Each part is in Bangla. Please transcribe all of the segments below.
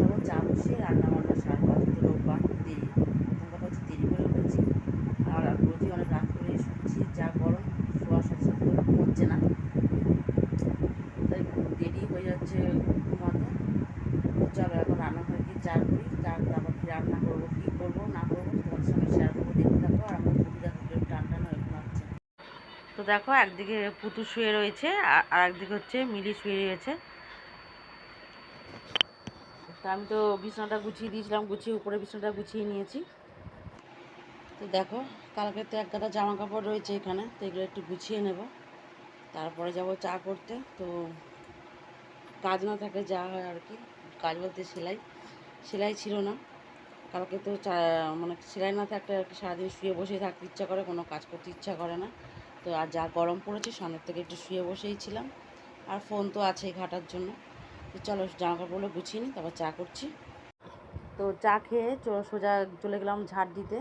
সবাই চা বসিয়ে রান্না বান্না সারা কথা রোববার দেরি। আমরা কাছে দেরি করে উঠেছি। আর রোজই অনেক রাত করে শুনছি যা গরম, শোয়া সব হচ্ছে না। তাই দেরি হয়ে যাচ্ছে ঘুমাতে। চলো এখন রান্না করে কি চা করি চা তারপর কি রান্না করব, কী করব, না করব তোমার সঙ্গে শেয়ার করব, দেখতে থাকো, আর আমার পুকুরটা দুটো টান টান হয়ে ঘুমাচ্ছে। তো দেখো, একদিকে পুতু শুয়ে রয়েছে, আর একদিকে হচ্ছে মিলি শুয়ে রয়েছে। তা আমি তো বিছানাটা গুছিয়ে দিয়েছিলাম, গুছিয়ে উপরে বিছানাটা গুছিয়ে নিয়েছি। তো দেখো, কালকে তো এক গাদা জামা কাপড় রয়েছে এখানে, তো এগুলো একটু গুছিয়ে নেব। তারপরে যাব চা করতে, তো কাজ না থাকলে যা হয় আর কি। কাজ বলতে সেলাই সেলাই ছিল না। কালকে তো চা মানে সেলাই না থাকলে আর কি সারাদিন শুয়ে বসেই থাকতে ইচ্ছা করে, কোনো কাজ করতে ইচ্ছা করে না। তো আর যা গরম পড়েছে সন্ধ্যের থেকে একটু শুয়ে বসেই ছিলাম। আর ফোন তো আছেই ঘাটার জন্য। তো চলো জামা কাপড়গুলো গুছিয়ে নিই, তারপর চা করছি। তো চা খেয়ে সোজা চলে গেলাম ঝাড় দিতে।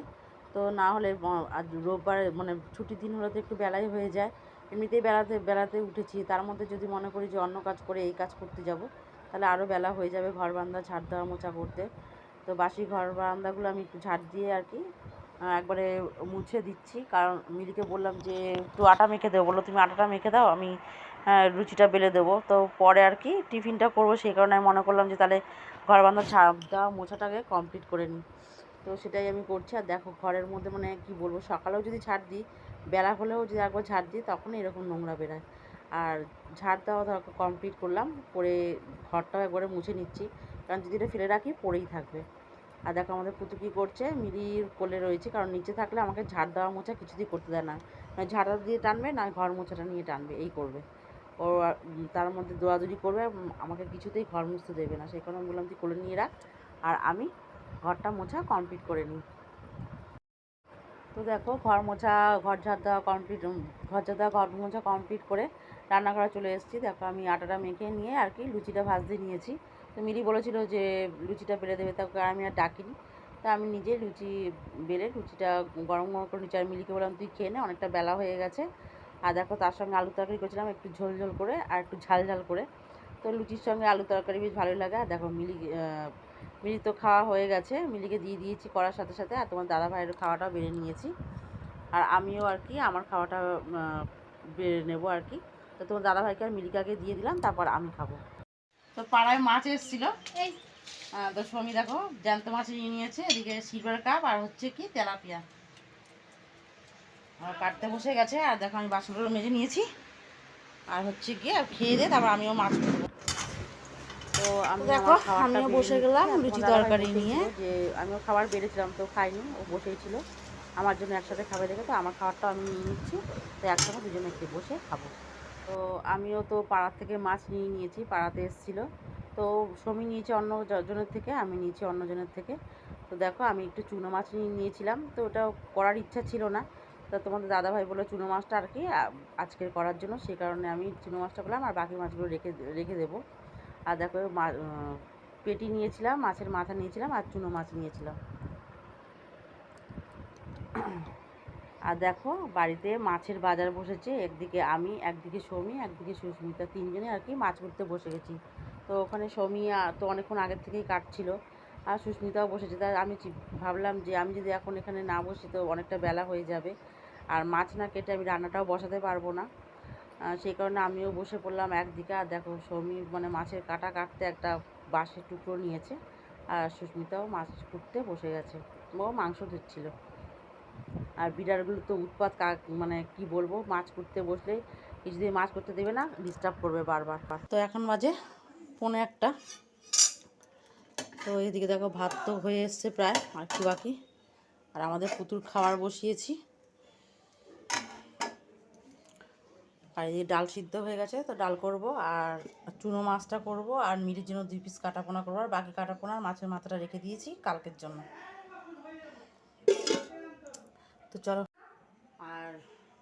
তো না হলে আজ রোববার মানে ছুটির দিন হলে তো একটু বেলাই হয়ে যায়। এমনিতেই বেলাতে বেলাতে উঠেছি। তার মধ্যে যদি মনে করি যে অন্য কাজ করে এই কাজ করতে যাব, তাহলে আরও বেলা হয়ে যাবে ঘর বান্ধা ঝাড় দেওয়া মোছা করতে। তো বাসি ঘর বারান্দাগুলো আমি একটু ঝাড় দিয়ে আর কি একবারে মুছে দিচ্ছি। কারণ মিলিকে বললাম যে, একটু আটা মেখে দেবো বলল, তুমি আটাটা মেখে দাও, আমি লুচিটা বেলে দেবো। তো পরে আর কি টিফিনটা করব সেই কারণে আমি মনে করলাম যে তাহলে ঘর ঝাড় দেওয়া মোছাটাকে কমপ্লিট করে নিই। তো সেটাই আমি করছি। আর দেখো ঘরের মধ্যে মানে কি বলব, সকালেও যদি ঝাড় দিই, বেলা হলেও যদি একবার ঝাড় দিই তখন এরকম নোংরা বেরোয়। আর ঝাড় দেওয়া ধর কমপ্লিট করলাম, করে ঘরটাও একবারে মুছে নিচ্ছি। কারণ যদি এটা ফেলে রাখি, পড়েই থাকবে। আর দেখো আমাদের পুতু কী করছে, মিলির কোলে রয়েছে। কারণ নিচে থাকলে আমাকে ঝাড় দেওয়া মোছা কিছুতেই করতে দেয় না ঝাড়া দিয়ে টানবে, না ঘর মোছাটা নিয়ে টানবে, এই করবে। ও তার মধ্যে দৌড়াদৌড়ি করবে আমাকে কিছুতেই ঘর মুছতে দেবে না। সেই কারণে বললাম, তুই কোলে নিয়ে রাখ আর আমি ঘরটা মোছা কমপ্লিট করে নিই। তো দেখো, ঘর মোছা, ঘর ঝাড় দেওয়া কমপ্লিট ঘর ঝাড় দেওয়া, ঘর মোছা কমপ্লিট করে রান্নাঘরে চলে এসেছি। দেখো, আমি আটাটা মেখে নিয়ে আর কি লুচিটা ভাজতে নিয়েছি। তো মিলি বলেছিল যে লুচিটা বেলে দেবে, তাকে আমি আর ডাকিনি। তা আমি নিজে লুচি বেলে, লুচিটা গরম গরম করে নিচে আর মিলিকে বললাম, তুই খেয়ে নে, অনেকটা বেলা হয়ে গেছে। আর দেখো তার সঙ্গে আলু তরকারি করেছিলাম একটু ঝোল ঝোল করে আর একটু ঝাল ঝাল করে। তো লুচির সঙ্গে আলু তরকারি বেশ ভালোই লাগে। আর দেখো মিলি মিলি তো খাওয়া হয়ে গেছে। মিলিকে দিয়ে দিয়েছি করার সাথে সাথে আর তোমার দাদা ভাইয়ের খাওয়াটাও বেড়ে নিয়েছি। আর আমিও আর কি আমার খাওয়াটা বেড়ে নেব আর কি। তো তোমার দাদা ভাইকে আর মিলিকাকে দিয়ে দিলাম তারপর আমি খাব। তো পাড়ায় মাছ এসেছিল। তো সমী দেখো জ্যান্ত মাছ নিয়ে নিয়েছে এদিকে সিলভার কাপ আর হচ্ছে কি তেলাপিয়া। কাটতে বসে গেছে আর দেখো আমি বাসনগুলো মেজে নিয়েছি। আর হচ্ছে গিয়ে আর খেয়ে দিয়ে তারপর আমিও মাছ করব তো আমি দেখো, আমিও বসে গেলাম আর লুচি তরকারি নিয়ে। যে আমিও খাবার বেড়েছিলাম তো খাইনি ও বসেই ছিল। আমার জন্য একসাথে খাবে দেখে তো আমার খাবারটা আমি নিয়ে নিচ্ছি তো একসঙ্গে দুজনে একটু বসে খাব। তো আমিও তো পাড়ার থেকে মাছ নিয়ে নিয়েছি পাড়াতে এসেছিল। তো সমী নিয়েছে অন্য জনের থেকে আমি নিয়েছি অন্য জনের থেকে। তো দেখো আমি একটু চুনো মাছ নিয়ে নিয়েছিলাম তো ওটা করার ইচ্ছা ছিল না। তো তোমাদের দাদাভাই বলল চুনো মাছটা আর কি আজকের করার জন্য, সেই কারণে আমি চুনো মাছটা করলাম আর বাকি মাছগুলো রেখে রেখে দেবো। আর দেখো পেটি নিয়েছিলাম, মাছের মাথা নিয়েছিলাম, আর চুনো মাছ নিয়েছিলাম। আর দেখো, বাড়িতে মাছের বাজার বসেছে, একদিকে আমি, একদিকে সৌমি, একদিকে সুস্মিতা, তিনজনে আর কি মাছ করতে বসে গেছি। তো ওখানে সৌমি তো অনেকক্ষণ আগের থেকেই কাটছিল, আর সুস্মিতাও বসেছে। তাই আমি ভাবলাম যে আমি যদি এখন এখানে না বসি, তো অনেকটা বেলা হয়ে যাবে। আর মাছ না কেটে আমি রান্নাটাও বসাতে পারব না। সেই কারণে আমিও বসে পড়লাম একদিকে। আর দেখো, সৌমি মানে মাছের কাটা কাটতে একটা বাঁশের টুকরো নিয়েছে। আর সুস্মিতাও মাছ কুটতে বসে গেছে। ও মাংস দিচ্ছিল। আর বিড়ালগুলো তো উৎপাত মানে কি বলব, মাছ করতে বসলে কিছুদিন মাছ করতে দেবে না ডিস্টার্ব করবে বারবার। তো এখন বাজে পৌনে একটা। তো এদিকে দেখো, ভাত তো হয়ে এসছে প্রায়, আর একটু বাকি। আর আমাদের পুতুর খাবার বসিয়েছি। আর এদিকে ডাল সিদ্ধ হয়ে গেছে, তো ডাল করব আর চুনো মাছটা করব আর মিরির জন্য দুই পিস কাটাপোনা করব আর বাকি কাটাপোনা আর মাছের মাথাটা রেখে দিয়েছি কালকের জন্য। তো চলো। আর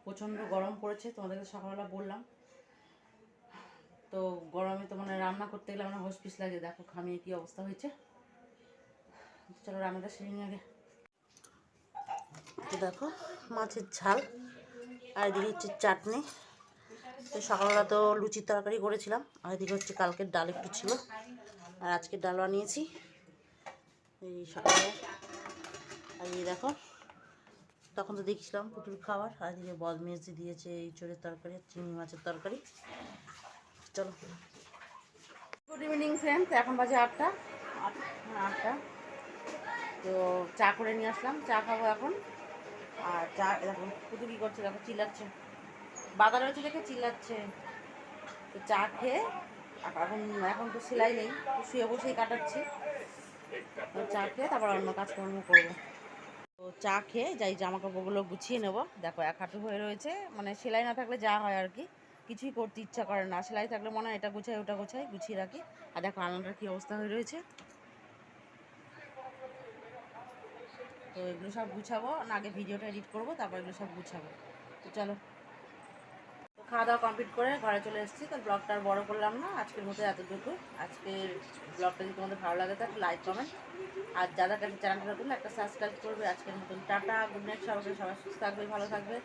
প্রচণ্ড গরম পড়েছে, তোমাদেরকে সকালবেলা বললাম। তো গরমে তো মানে রান্না করতে গেলে আমার হোস পিস লাগে, দেখো খামিয়ে কি অবস্থা হয়েছে। চলো রান্নাটা সেরে নিয়ে আগে। তো দেখো মাছের ঝাল, আর এদিকে হচ্ছে চাটনি। তো সকালবেলা তো লুচির তরকারি করেছিলাম, আর এদিকে হচ্ছে কালকের ডাল একটু ছিল। আর আজকের ডাল বানিয়েছি। এই সকালে। আর এই দেখো, তখন তো দেখছিলাম পুতুল খাবার, আর এদিকে বদমেজি দিয়েছে এই চোরের তরকারি, চিংড়ি মাছের তরকারি। চলো। গুড ইভিনিং ফ্রেন্ডস এখন বাজে আটটা। আট- আটটা। তো চা করে নিয়ে আসলাম। চা খাব এখন। আর চা, দেখো, পুতুল কী করছে? দেখো, চিল্লাচ্ছে। বাজারে হচ্ছে দেখে চিল্লাচ্ছে। তো চা খেয়ে এখন এখন তো সেলাই নেই শুয়ে বসেই কাটাচ্ছি। তো চা খেয়ে তারপর অন্য কাজকর্ম করব। তো চা খেয়ে যাই জামা কাপড়গুলো গুছিয়ে নেব। দেখো, এক হাঁটু হয়ে রয়েছে মানে সেলাই না থাকলে যা হয় আর কি। কিছুই করতে ইচ্ছা করে না। সেলাই থাকলে মনে হয় এটা গুছাই, ওটা গোছাই, গুছিয়ে রাখি। আর দেখো আলনাটার কী অবস্থা হয়ে রয়েছে। তো এগুলো সব গুছাবো। না, আগে ভিডিওটা এডিট করব, তারপর এগুলো সব গুছাবো। তো চলো। খাওয়া দাওয়া কমপ্লিট করে ঘরে চলে এসেছি। তো ব্লগটা আর বড় করলাম না। আজকের মতো এতটুকু। আজকের ব্লগটা যদি তোমাদের ভালো লাগে তাহলে লাইক কমেন্ট আর কাছে চ্যানেলটা নতুন, একটা সাবস্ক্রাইব করবে। আজকের মতন টাটা গুড নাইট সবাইকে। সবাই সুস্থ থাকবে, ভালো থাকবে।